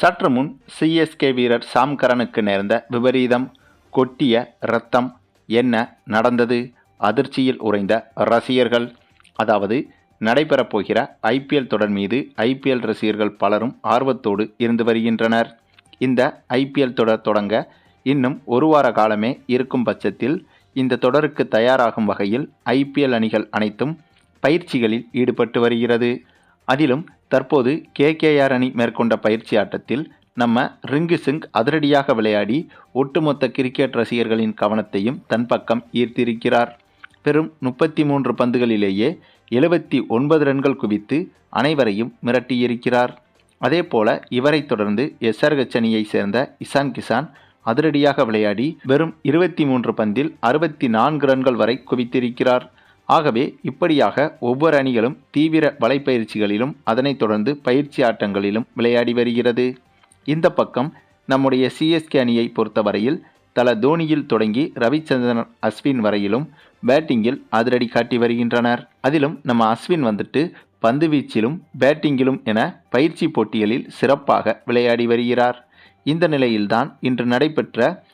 சற்று முன் சிஎஸ்கே வீரர் சாம் கரனுக்கு நேர்ந்த விபரீதம் கொட்டிய இரத்தம் என்ன நடந்தது? அதிர்ச்சியில் உறைந்த ரசிகர்கள் அதாவது நடைபெறப் போகிற ஐபிஎல் தொடர் மீது ஐபிஎல் ரசிகர்கள் பலரும் ஆர்வத்தோடு இருந்து வருகின்றனர். இந்த ஐபிஎல் தொடர் தொடங்க இன்னும் ஒரு வார காலமே இருக்கும் பட்சத்தில் இந்த தொடருக்கு தயாராகும் வகையில் ஐபிஎல் அணிகள் அனைத்தும் பயிற்சிகளில் ஈடுபட்டு வருகிறது. அதிலும் தற்போது கேகேஆர் அணி மேற்கொண்ட பயிற்சி ஆட்டத்தில் நம்ம ரிங்கு சிங் அதிரடியாக விளையாடி ஒட்டுமொத்த கிரிக்கெட் ரசிகர்களின் கவனத்தையும் தன் பக்கம் ஈர்த்திருக்கிறார். பெரும் முப்பத்தி மூன்று பந்துகளிலேயே எழுபத்தி ஒன்பது ரன்கள் குவித்து அனைவரையும் மிரட்டியிருக்கிறார். அதேபோல இவரைத் தொடர்ந்து எஸ்ஆர்ஹெச் அணியைச் சேர்ந்த இசான் கிசான் அதிரடியாக விளையாடி வெறும் இருபத்தி மூன்று பந்தில் அறுபத்தி நான்கு ரன்கள் வரை குவித்திருக்கிறார். ஆகவே இப்படியாக ஒவ்வொரு அணிகளும் தீவிர வலைப்பயிற்சிகளிலும் அதனைத் தொடர்ந்து பயிற்சி ஆட்டங்களிலும் விளையாடி வருகிறது. இந்த பக்கம் நம்முடைய சிஎஸ்கே அணியை பொறுத்தவரையில் தல தோனியில் தொடங்கி ரவிச்சந்திரன் அஸ்வின் வரையிலும் பேட்டிங்கில் அதிரடி காட்டி வருகின்றனர். அதிலும் நம்ம அஸ்வின் வந்துட்டு பந்து வீச்சிலும் பேட்டிங்கிலும் என பயிற்சி போட்டிகளில் சிறப்பாக விளையாடி வருகிறார். இந்த நிலையில்தான் இன்று நடைபெற்ற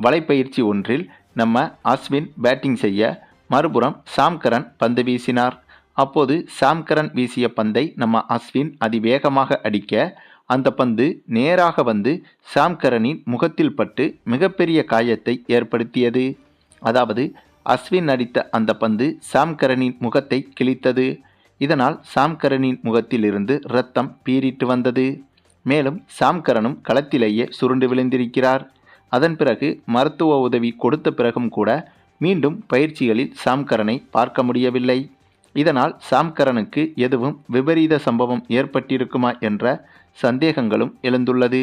வலைப்பயிற்சி ஒன்றில் நம்ம அஸ்வின் பேட்டிங் செய்ய மறுபுறம் சாம்கரன் பந்து வீசினார். அப்போது சாம்கரன் வீசிய பந்தை நம்ம அஸ்வின் அதிவேகமாக அடிக்க அந்த பந்து நேராக வந்து சாம்கரனின் முகத்தில் பட்டு மிகப்பெரிய காயத்தை ஏற்படுத்தியது. அதாவது அஸ்வின் அடித்த அந்த பந்து சாம்கரனின் முகத்தை கிழித்தது. இதனால் சாம்கரனின் முகத்திலிருந்து இரத்தம் பீறிட்டு வந்தது. மேலும் சாம்கரனும் களத்திலேயே சுருண்டு விழுந்திருக்கிறார். அதன் பிறகு மருத்துவ உதவி கொடுத்த பிறகும் கூட மீண்டும் பயிற்சிகளில் சாம்கரனை பார்க்க முடியவில்லை. இதனால் சாம்கரனுக்கு எதுவும் விபரீத சம்பவம் ஏற்பட்டிருக்குமா என்ற சந்தேகங்களும் எழுந்துள்ளது.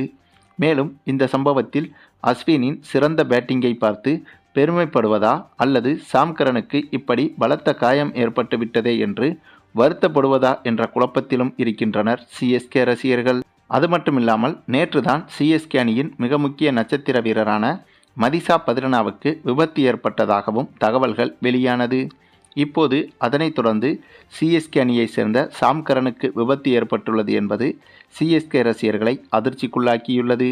மேலும் இந்த சம்பவத்தில் அஸ்வினின் சிறந்த பேட்டிங்கை பார்த்து பெருமைப்படுவதா அல்லது சாம்கரனுக்கு இப்படி பலத்த காயம் ஏற்பட்டுவிட்டதே என்று வருத்தப்படுவதா என்ற குழப்பத்திலும் இருக்கின்றனர் சிஎஸ்கே ரசிகர்கள். அது மட்டுமில்லாமல் நேற்றுதான் சிஎஸ்கே அணியின் மிக முக்கிய நட்சத்திர வீரரான மதிசா பதிரனாவுக்கு விபத்து ஏற்பட்டதாகவும் தகவல்கள் வெளியானது. இப்போது அதனைத் தொடர்ந்து சிஎஸ்கே அணியைச் சேர்ந்த சாம்கரனுக்கு விபத்து ஏற்பட்டுள்ளது என்பது சிஎஸ்கே ரசிகர்களை அதிர்ச்சிக்குள்ளாக்கியுள்ளது.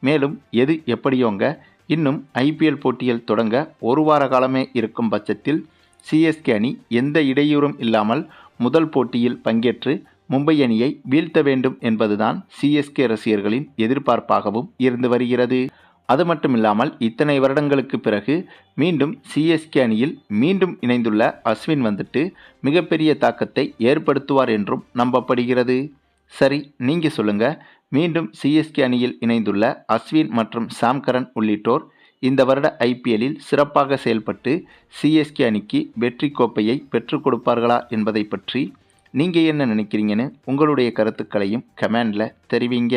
மேலும் எது எப்படியோங்க இன்னும் ஐபிஎல் போட்டியில் தொடங்க ஒரு வார காலமே இருக்கும் பட்சத்தில் சிஎஸ்கே அணி எந்த இடையூறும் இல்லாமல் முதல் போட்டியில் பங்கேற்று மும்பை அணியை வீழ்த்த வேண்டும் என்பதுதான் சிஎஸ்கே ரசிகர்களின் எதிர்பார்ப்பாகவும் இருந்து வருகிறது. அது மட்டும் இல்லாமல் இத்தனை வருடங்களுக்கு பிறகு மீண்டும் சிஎஸ்கே அணியில் மீண்டும் இணைந்துள்ள அஸ்வின் வந்துட்டு மிகப்பெரிய தாக்கத்தை ஏற்படுத்துவார் என்றும் நம்பப்படுகிறது. சரி நீங்கள் சொல்லுங்கள் மீண்டும் சிஎஸ்கே அணியில் இணைந்துள்ள அஸ்வின் மற்றும் சாம்கரன் உள்ளிட்டோர் இந்த வருட ஐபிஎல்லில் சிறப்பாக செயல்பட்டு சிஎஸ்கே அணிக்கு வெற்றி கோப்பையை பெற்றுக் கொடுப்பார்களா என்பதை பற்றி நீங்கள் என்ன நினைக்கிறீங்கன்னு உங்களுடைய கருத்துக்களையும் கமெண்டில் தெரிவிங்க.